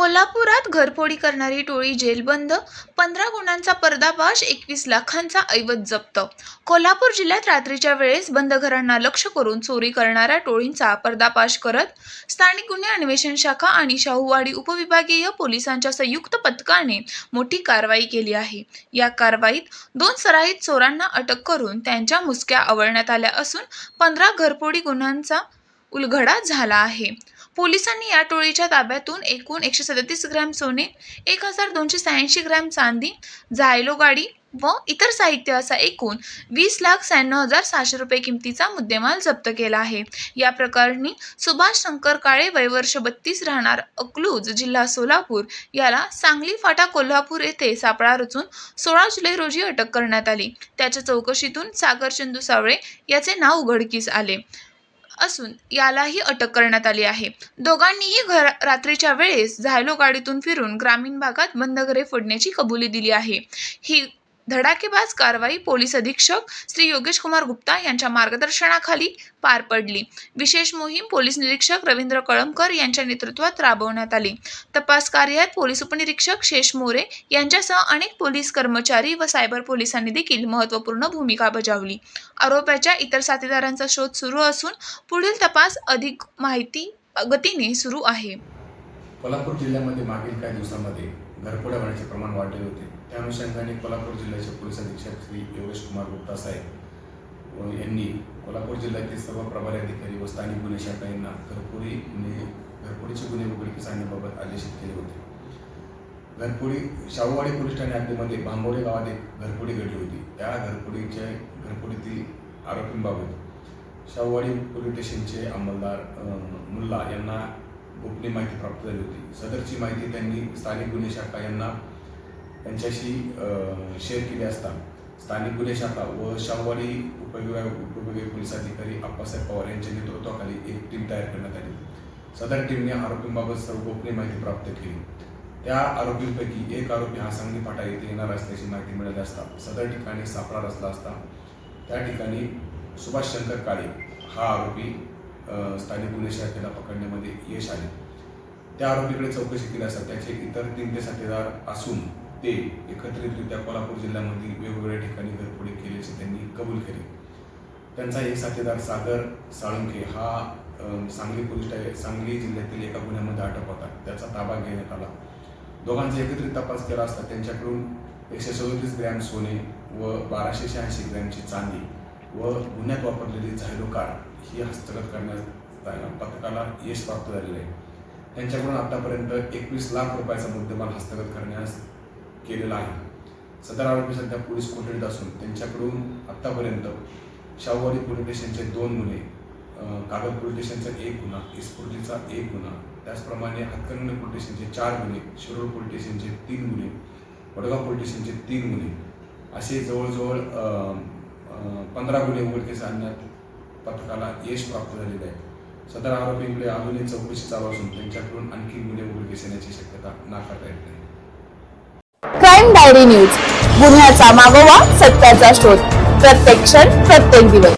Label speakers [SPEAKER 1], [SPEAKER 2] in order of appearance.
[SPEAKER 1] कोल्हापुरात घरफोडी करणारी टोळी जेलबंद पंधरा गुन्ह्यांचा पर्दाफाश एकवीस लाखांचा ऐवज जप्त. कोल्हापूर जिल्ह्यात रात्रीच्या वेळेस बंद घरांना लक्ष करून चोरी करणाऱ्या टोळींचा पर्दाफाश करत स्थानिक गुन्हे अन्वेषण शाखा आणि शाहूवाडी उपविभागीय पोलिसांच्या संयुक्त पथकाने मोठी कारवाई केली आहे. या कारवाईत दोन सराईत चोरांना अटक करून त्यांच्या मुसक्या आवळण्यात आल्या असून पंधरा घरफोडी गुन्ह्यांचा उलगडा झाला आहे. पोलिसांनी या टोळीच्या ताब्यातून एकूण एकशे सदतीस ग्रॅम सोने एक हजार दोनशे शहाऐंशी ग्रॅम चांदी झायलो गाडी व इतर साहित्य असा एकूण वीस लाख शहाण्णव हजार सहाशे रुपये किमतीचा मुद्देमाल जप्त केला आहे. या प्रकरणी सुभाष शंकर काळे वयवर्ष बत्तीस राहणार अकलूज जिल्हा सोलापूर याला सांगली फाटा कोल्हापूर येथे सापळा रचून सोळा जुलै रोजी अटक करण्यात आली. त्याच्या चौकशीतून सागर चंदू सावळे याचे नाव उघडकीस आले. असून यालाही अटक करण्यात आली आहे. दोघांनीही घर रात्रीच्या वेळेस झायलो गाडीतून फिरून ग्रामीण भागात बंद घरे फोडण्याची कबुली दिली आहे. ही धडाकेबाज कारवाई पोलीस अधीक्षक श्री योगेश कुमार गुप्ता यांच्या मार्गदर्शनाखाली पार पडली. विशेष मोहीम पोलीस निरीक्षक रवींद्र कळमकर यांच्या नेतृत्वात राबवण्यात आली. तपास कार्यात पोलीस उपनिरीक्षक शेष मोरे यांच्यासह अनेक पोलीस कर्मचारी व सायबर पोलिसांनी देखील महत्त्वपूर्ण भूमिका बजावली. आरोपाच्या इतर साथीदारांचा शोध सुरू असून पुढील तपास अधिक माहिती गतीने सुरू आहे.
[SPEAKER 2] कोल्हापूर जिल्ह्यामध्ये मागील काही दिवसांमध्ये घरफोड्या होण्याचे प्रमाण वाढले होते. त्या अनुषंगाने कोल्हापूर जिल्ह्याचे पोलीस अधीक्षक श्री योगेश कुमार गुप्ता साहेब व यांनी कोल्हापूर जिल्ह्यातील सर्व प्रभारी अधिकारी व स्थानिक गुन्हे शाखा यांना घरफोडी गुन्हे घरफोडीचे गुन्हे उघडकीस आणण्याबाबत आदेशित केले होते. घरफोडी शाहूवाडी पोलीस ठाणे हद्दीमध्ये बांबोडे गावात एक घरफोडी घडली होती. त्या घरफोडीच्या घरफोडीतील आरोपींबाबत शाहूवाडी पोलीस स्टेशनचे अंमलदार मुल्ला यांना गोपनीय माहिती प्राप्त झाली होती? सदरची माहिती त्यांनी स्थानिक गुन्हे शाखा यांना त्यांच्याशी शेअर केली असता. स्थानिक गुन्हे शाखा व शाहूवाडी उपविभाग उपविभागीय पोलीस अधिकारी अप्पासाहेब पवार यांच्या नेतृत्वाखाली एक टीम तयार करण्यात आली. सदर टीमने आरोपींबाबत सर्व गोपनीय माहिती प्राप्त केली. त्या आरोपींपैकी एक आरोपी हा सांगली फाटा येथे येणार असल्याची माहिती मिळाली असता. सदर ठिकाणी सापळा रचला असता. त्या ठिकाणी सुभाष शंकर काळे हा आरोपी स्थानिक गुन्हे शाखेला पकडण्यामध्ये यश आले. त्या आरोपीकडे चौकशी केली असतात त्याचे इतर तीन ते साथीदार असून ते एकत्रितरित्या कोल्हापूर जिल्ह्यामधील वेगवेगळ्या ठिकाणी घरफोडी केल्याचे त्यांनी कबूल केले. त्यांचा एक साथीदार सागर साळुंखे हा सांगली पोलीस सांगली जिल्ह्यातील एका गुन्ह्यामध्ये अटक होता. त्याचा ताबा घेण्यात आला. दोघांचा एकत्रित तपास केला असता त्यांच्याकडून एकशे सदोतीस ग्रॅम सोने व बाराशे शहाऐंशी ग्रॅमची चांदी व गुन्ह्यात वापरलेली झायलोकार ही हस्तगत करण्यात पथकाला यश प्राप्त झालेलं आहे. त्यांच्याकडून आतापर्यंत एकवीस लाख रुपयाचा मुद्देमाल हस्तगत करण्यास केलेला आहे. सदर आरोपी सध्या पोलीस कोठडीत असून त्यांच्याकडून आतापर्यंत शाहूवाडी पोलीस स्टेशनचे दोन गुन्हे कागद पोलीस स्टेशनचा एक गुन्हा इस्फुर्तीचा एक गुन्हा त्याचप्रमाणे हातकणंगले पोलीस स्टेशनचे चार गुन्हे शिरोळ पोलीस स्टेशनचे तीन गुन्हे वडगाव पोलीस स्टेशनचे तीन गुन्हे असे जवळजवळ पंधरा गुन्हे उघडकीस आणण्यात पथकाला यश प्राप्त झालेले आहे. सदर आरोपींकडे अजूनही चौकशी चालू असून त्यांच्याकडून आणखी गुन्हे उघडकीस येण्याची शक्यता नाकारता येत नाही.
[SPEAKER 3] Crime diary news. गुन्ह्याचा मागोवा सत्याचा शोध. प्रत्येक क्षण प्रत्येक दिवस.